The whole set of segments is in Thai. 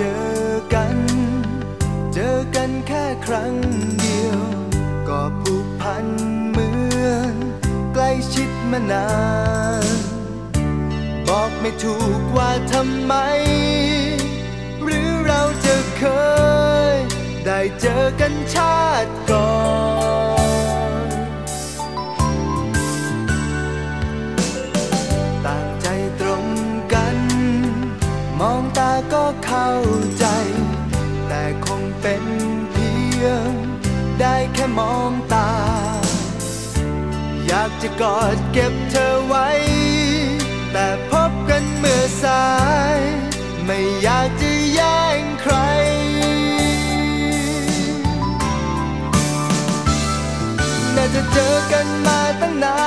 เจอกัน เจอกันแค่ครั้งเดียว ก็ผูกพันเหมือน ใกล้ชิดมานาน บอกไม่ถูกว่าทำไม หรือเราจะเคย ได้เจอกันชาติก่อน เป็นเพียง ได้แค่มองตา อยากจะกอดเก็บเธอไว้ แต่พบกันเมื่อสาย ไม่อยากจะแย่งใครน่าจะเจอกันมาตั้งนา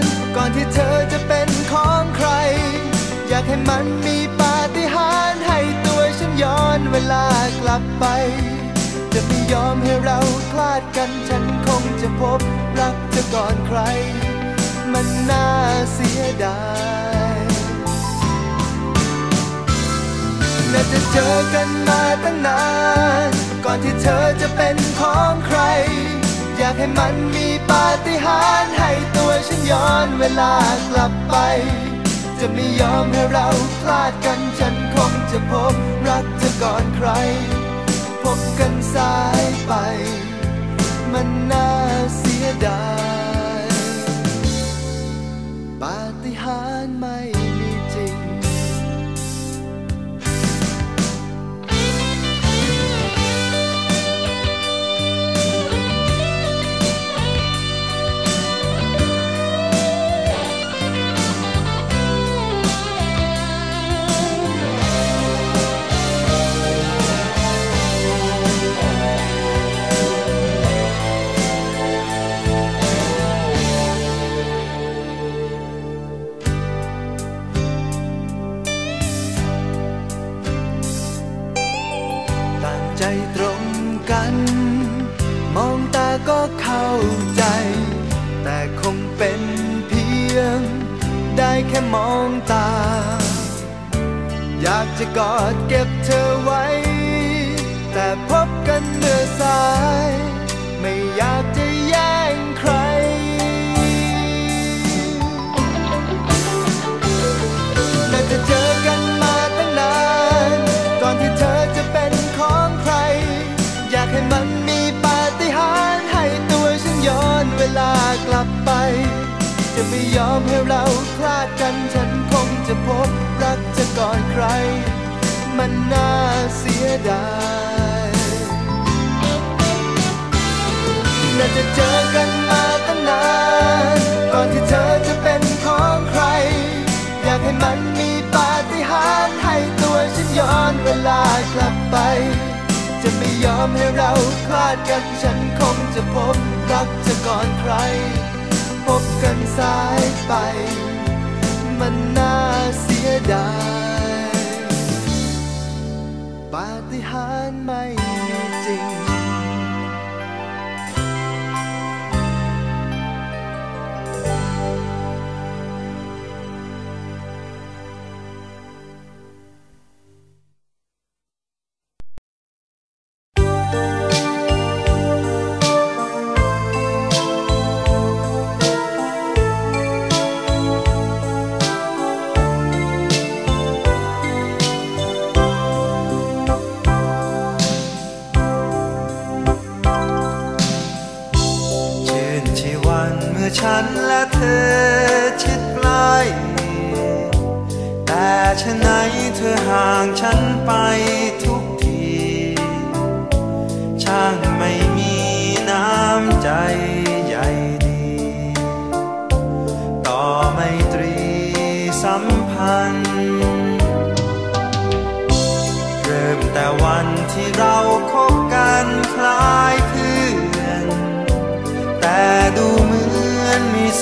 น ก่อนที่เธอจะเป็นของใคร อยากให้มันมี ลับไป จะไม่ยอมให้เราคลาดกัน ฉันคงจะพบรักเธอก่อนใคร มันน่าเสียดายน่าจะเจอกันมาตั้งนาน ก่อนที่เธอจะเป็นของใคร อยากให้มันมีปาฏิหาริย์ให้ตัวฉันย้อนเวลากลับไป จะไม่ยอมให้เราคลาดกัน ฉันคงจะพบรักเธอก่อนใคร พบกั เป็นเพียง ได้แค่มองตา อยากจะกอดเก็บเธอไว้ แต่พบกันเมื่อสาย ม่ยอมให้เราคลาดกันฉันคงจะพบรักเธอก่อนใคร มันน่าเสียดายน่าจะเจอกันมาตั้งนานก่อนที่เธอจะเป็นของใคร อยากให้มันมีปาฏิหาริย์ให้ตัวฉันย้อนเวลากลับไป จะไม่ยอมให้เราคลาดกันฉันคงจะพบรักเธอก่อนใคร พบกันสายไป มันน่าเสียดาย ปาฏิหาริย์ไม่ ฉันและเธอชิดใกล้แต่ฉะไหนเธอห่างฉันไปทุกที ช่างไม่มีน้ำใจใหญ่ดี ต่อไมตรีสัมพันธ์เริ่มแต่วันที่เราคบกันคล้าย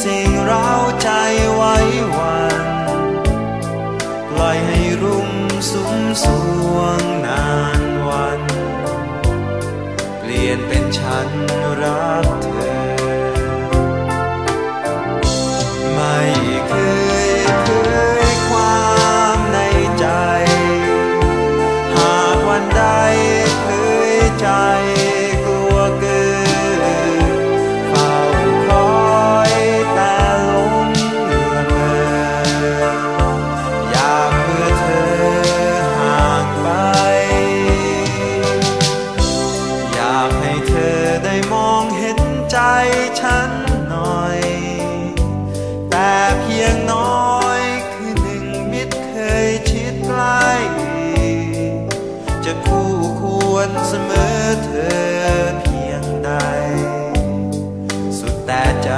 สิ่งเร้าใจไว้วันปล่อยให้รุ่งสุมสวงนานวัน เปลี่ยนเป็นฉันรัก นเสมอเธอเพียงใด สุดแต่ใจ